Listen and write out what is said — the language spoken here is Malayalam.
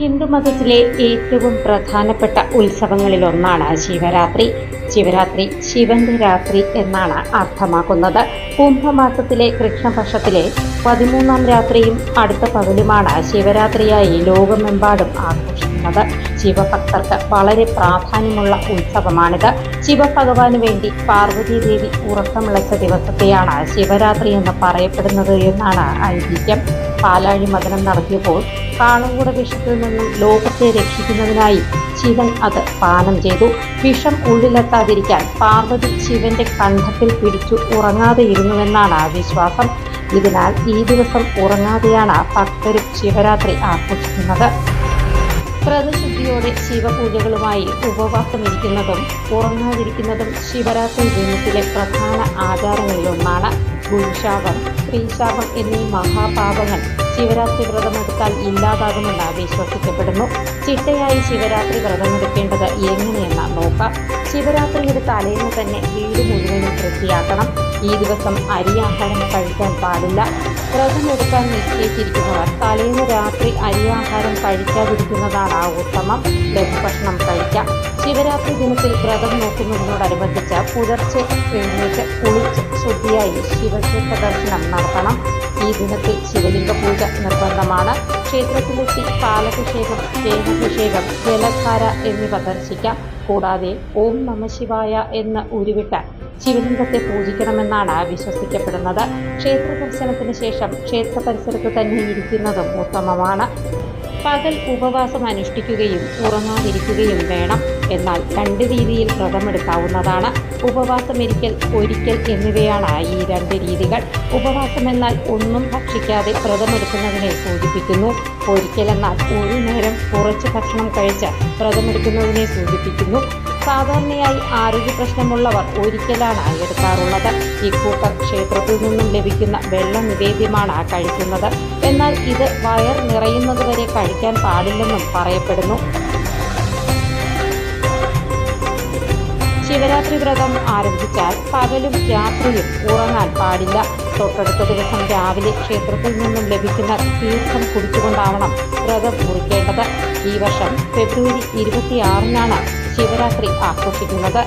ഹിന്ദുമതത്തിലെ ഏറ്റവും പ്രധാനപ്പെട്ട ഉത്സവങ്ങളിലൊന്നാണ് ശിവരാത്രി. ശിവരാത്രി ശിവന്റെ രാത്രി എന്നാണ് അർത്ഥമാക്കുന്നത്. കുംഭമാസത്തിലെ കൃഷ്ണപക്ഷത്തിലെ പതിമൂന്നാം രാത്രിയും അടുത്ത പകലുമാണ് ശിവരാത്രിയായി ലോകമെമ്പാടും ആഘോഷിക്കുന്നത്. ശിവഭക്തർക്ക് വളരെ പ്രാധാന്യമുള്ള ഉത്സവമാണിത്. ശിവഭഗവാന് വേണ്ടി പാർവതീദേവി ഉറക്കമിളച്ച ദിവസത്തെയാണ് ശിവരാത്രി എന്ന് പറയപ്പെടുന്നത് എന്നാണ് ഐതിഹ്യം. പാലാഴി മദനം നടത്തിയപ്പോൾ കാളകൂട വിഷത്തിൽ നിന്നും ലോകത്തെ രക്ഷിക്കുന്നതിനായി ശിവൻ അത് പാനം ചെയ്തു. വിഷം ഉള്ളിലെത്താതിരിക്കാൻ പാർവതി ശിവന്റെ കണ്ഠത്തിൽ പിടിച്ചു ഉറങ്ങാതെ ഇരുന്നുവെന്നാണ് വിശ്വാസം ഇതിനാൽ ഈ ദിവസം ഉറങ്ങാതെയാണ് ഭക്തരും ശിവരാത്രി ആഘോഷിക്കുന്നത്. വ്രതശുദ്ധിയോടെ ശിവപൂജകളുമായി ഉപവാസമിരിക്കുന്നതും ഉറങ്ങാതിരിക്കുന്നതും ശിവരാത്രി ദിനത്തിലെ പ്രധാന ആചാരങ്ങളിലൊന്നാണ് ഗുരുശാപം സ്ത്രീശാപം എന്നീ മഹാപാപങ്ങൾ. ശിവരാത്രി വ്രതമെടുത്താൽ ഇല്ലാതാകുമെന്ന് വിശ്വസിക്കപ്പെടുന്നു ചിട്ടയായി ശിവരാത്രി വ്രതമെടുക്കേണ്ടത് എങ്ങനെയെന്ന് നോക്കാം. ശിവരാത്രിയുടെ തലേന്ന് തന്നെ വീട് മുഴുവനും വൃത്തിയാക്കണം. ഈ ദിവസം അരിയാഹാരം കഴിക്കാൻ പാടില്ല. വ്രതമെടുക്കാൻ നിശ്ചയിച്ചിരിക്കുന്നവർ തലേന്ന് രാത്രി അരിയാഹാരം കഴിക്കാതിരിക്കുന്നതാണ് ഉത്തമം. ലഘുഭക്ഷണം കഴിക്കാം. ശിവരാത്രി ദിനത്തിൽ വ്രതം നോക്കുന്നതിനോടനുബന്ധിച്ച് പുലർച്ചെ എഴുന്നേറ്റ് കുളിച്ച് ശുദ്ധിയായി ശിവക്ഷേത്ര ദർശനം നടത്തണം. ഈ ദിനത്തിൽ ശിവലിംഗ പൂജ നിർബന്ധമാണ്. ക്ഷേത്രത്തിലെത്തി പാലഭിഷേകം തേനാഭിഷേകം ജലധാര എന്നിവ ദർശിക്കാം. കൂടാതെ ഓം നമ ശിവായ എന്ന് ഉരുവിട്ട് ശിവലിംഗത്തെ പൂജിക്കണമെന്നാണ് വിശ്വസിക്കപ്പെടുന്നത്. ക്ഷേത്ര ദർശനത്തിന് ശേഷം ക്ഷേത്ര പരിസരത്ത് തന്നെ ഇരിക്കുന്നതും ഉത്തമമാണ്. പകൽ ഉപവാസം അനുഷ്ഠിക്കുകയും ഉറങ്ങാതിരിക്കുകയും വേണം. എന്നാൽ രണ്ട് രീതിയിൽ വ്രതമെടുക്കാവുന്നതാണ്. ഉപവാസമിരിക്കൽ ഒരിക്കൽ എന്നിവയാണ് ഈ രണ്ട് രീതികൾ. ഉപവാസം എന്നാൽ ഒന്നും ഭക്ഷിക്കാതെ വ്രതമെടുക്കുന്നതിനെ സൂചിപ്പിക്കുന്നു. ഒരിക്കൽ എന്നാൽ ഒരു നേരം കുറച്ച് ഭക്ഷണം കഴിച്ച് വ്രതമെടുക്കുന്നതിനെ സൂചിപ്പിക്കുന്നു. സാധാരണയായി ആരോഗ്യ പ്രശ്നമുള്ളവർ ഒരിക്കലാണ് എടുക്കാറുള്ളത്. ഇക്കൂട്ടർ ക്ഷേത്രത്തിൽ നിന്നും ലഭിക്കുന്ന വെള്ളം നിവേദ്യമാണ് കഴിക്കുന്നത്. എന്നാൽ ഇത് വയർ നിറയുന്നതുവരെ കഴിക്കാൻ പാടില്ലെന്നും പറയപ്പെടുന്നു. ശിവരാത്രി വ്രതം ആരംഭിച്ചാൽ പകലും രാത്രിയും ഉറങ്ങാൻ പാടില്ല. തൊട്ടടുത്ത ദിവസം രാവിലെ ക്ഷേത്രത്തിൽ നിന്നും ലഭിക്കുന്ന തീർത്ഥം കുടിച്ചുകൊണ്ടാവണം വ്രതം മുറിക്കേണ്ടത്. ഈ വർഷം ഫെബ്രുവരി ഇരുപത്തിയാറിനാണ് ശിവരാത്രി ആഘോഷിക്കുന്നത്.